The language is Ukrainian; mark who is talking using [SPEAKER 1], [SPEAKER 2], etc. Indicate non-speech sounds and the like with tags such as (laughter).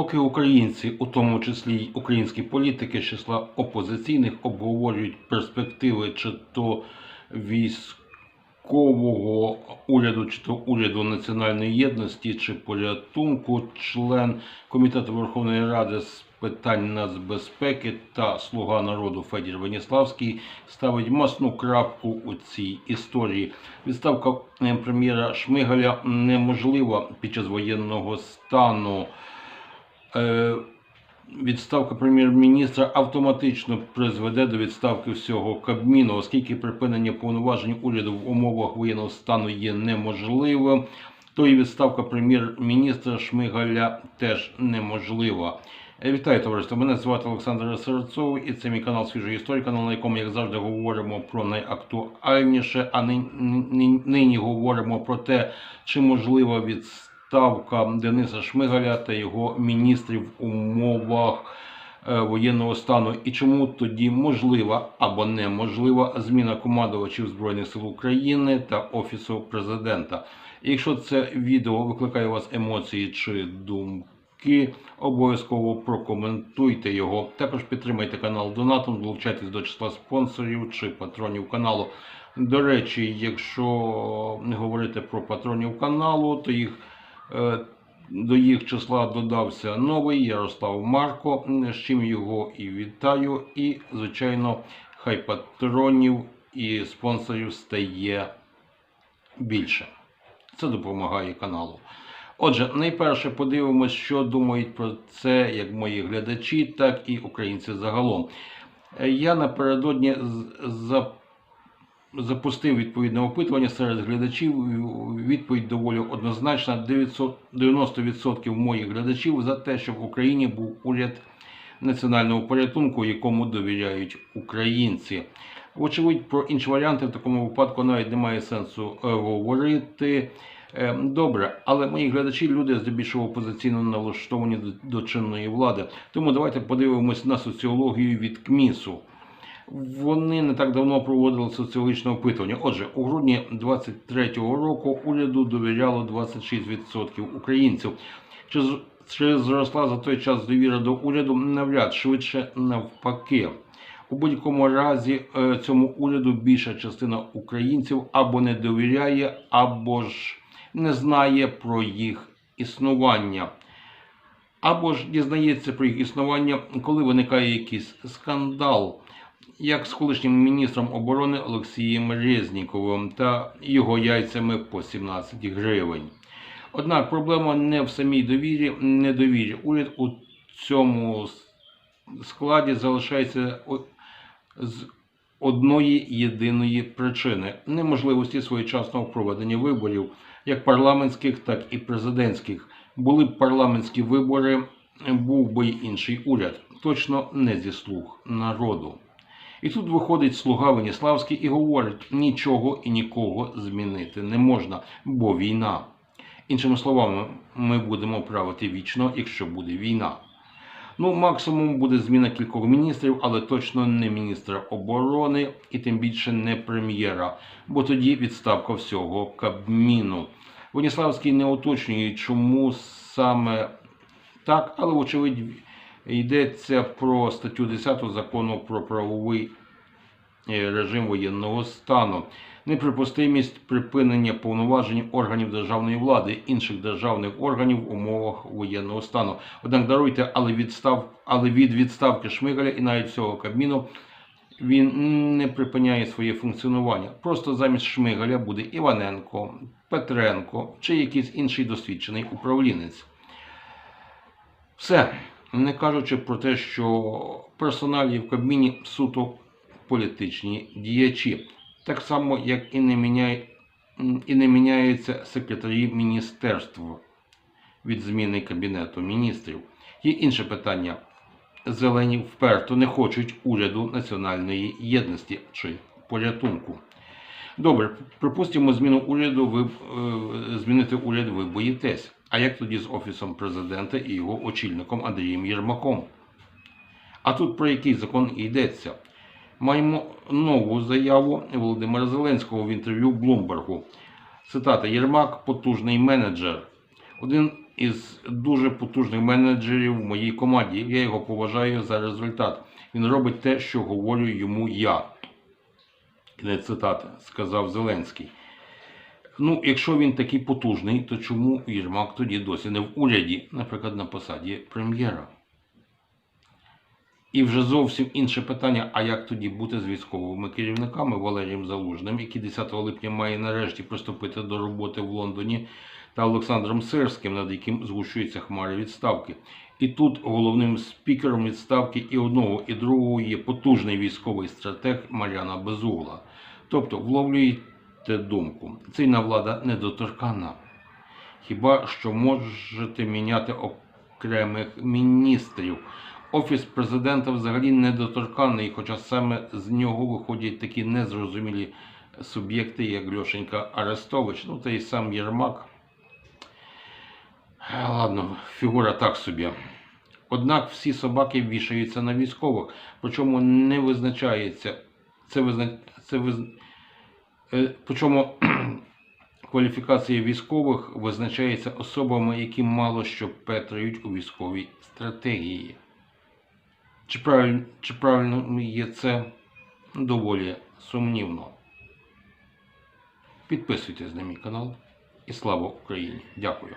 [SPEAKER 1] Поки українці, у тому числі й українські політики з числа опозиційних, обговорюють перспективи чи то військового уряду, чи то уряду національної єдності, чи порятунку, член комітету Верховної Ради з питань нацбезпеки та слуга народу Федір Веніславський ставить масну крапку у цій історії. Відставка е, прем'єра Шмигаля неможлива під час воєнного стану. Е, Відставка прем'єр-міністра автоматично призведе до відставки всього Кабміну, оскільки припинення повноважень уряду в умовах воєнного стану є неможливим, то і відставка прем'єр-міністра Шмигаля теж неможлива. Е, Вітаю товариство! Мене звати Олександр Серцов, і це мій канал Свіжої історії, канал, на якому, як завжди, говоримо про найактуальніше, а нині, нині говоримо про те, чи можлива відставка Дениса Шмигаля та його міністрів в умовах е, воєнного стану, і чому тоді можлива або неможлива зміна командувачів Збройних сил України та Офісу президента. Якщо це відео викликає у вас емоції чи думки, обов'язково прокоментуйте його. Також підтримайте канал донатом, долучайтесь до числа спонсорів чи патронів каналу. До речі, якщо не говорити про патронів каналу, то їх до їх числа додався новий Ярослав Марко, з чим його і вітаю. І, звичайно, хай патронів і спонсорів стає більше. Це допомагає каналу. Отже, найперше подивимось, що думають про це як мої глядачі, так і українці загалом. Е, Я напередодні з- за запустив відповідне опитування серед глядачів. Відповідь доволі однозначна. 900 90% моїх глядачів за те, щоб в Україні був уряд національного порятунку, якому довіряють українці. Вочевидь, про інші варіанти в такому випадку навіть немає сенсу е, говорити. Е, Добре, але мої глядачі люди здебільшого опозиційно налаштовані до чинної влади. Тому давайте подивимось на соціологію від КМІСу. Вони не так давно проводили соціологічне опитування. Отже, у грудні 23-го року уряду довіряло 26% українців. Чи, чи зросла за той час довіра до уряду? Навряд швидше навпаки. У будь-якому разі е, цьому уряду більша частина українців або не довіряє, або ж не знає про їх існування. Або ж дізнається про їх існування, коли виникає якийсь скандал, як з колишнім міністром оборони Олексієм Резніковим та його яйцями по 17 гривень. Однак проблема не в самій довірі, недовірі. Уряд у цьому складі залишається з одної єдиної причини неможливості своєчасного проведення виборів, як парламентських, так і президентських. Були б парламентські вибори, був би й інший уряд, точно не зі слуг народу. І тут виходить слуга Веніславський і говорить: нічого і нікого змінити не можна, бо війна. Іншими словами, ми будемо правити вічно, якщо буде війна. Ну, максимум буде зміна кількох міністрів, але точно не міністра оборони і тим більше не прем'єра, бо тоді відставка всього Кабміну. Веніславський не уточнює, чому саме так, але вочевидь йдеться про статтю 10 закону про правовий е, режим воєнного стану, неприпустимість припинення повноважень органів державної влади, інших державних органів в умовах воєнного стану. Однак даруйте, але відстав, але від відставки Шмигаля і навіть всього Кабміну він не припиняє своє функціонування. Просто замість Шмигаля буде Іваненко, Петренко чи якийсь інший досвідчений управлінець. Все, не кажучи про те, що персоналі в Кабміні суто політичні діячі, так само як і не, міняє, і не міняються секретарі міністерств від зміни Кабінету міністрів. Є інше питання. Зелені вперто не хочуть уряду національної єдності чи порятунку. Добре, припустимо, зміну уряду ви е, змінити уряд ви боїтесь. А як тоді з офісом президента і його очільником Андрієм Єрмаком? А тут про який закон йдеться? Маємо нову заяву Володимира Зеленського в інтерв'ю Блумбергу. Цитата: Єрмак потужний менеджер. Один із дуже потужних менеджерів в моїй команді. Я його поважаю за результат. Він робить те, що говорю йому я. Кінець цитати, сказав Зеленський. Ну, якщо він такий потужний, то чому Єрмак тоді досі не в уряді, наприклад, на посаді прем'єра? І вже зовсім інше питання: а як тоді бути з військовими керівниками Валерієм Залужним, який 10 липня має нарешті приступити до роботи в Лондоні, та Олександром Сирським, над яким згущуються хмари відставки. І тут головним спікером відставки і одного, і другого є потужний військовий стратег Мар'яна Безугла. Тобто, вловлюєте думку, цільна влада недоторканна. Хіба що можете міняти окремих міністрів. Офіс президента взагалі недоторканний, хоча саме з нього виходять такі незрозумілі суб'єкти, як Льошенька Арестович, ну та й сам Єрмак. Ладно, фігура так собі. Однак всі собаки вішаються на військових, причому не визначається. Це визна... це виз... е, Причому (clears throat) кваліфікація військових визначається особами, які мало що петрають у військовій стратегії. Чи правильно, чи правильно є це доволі сумнівно. Підписуйтесь на мій канал і слава Україні! Дякую.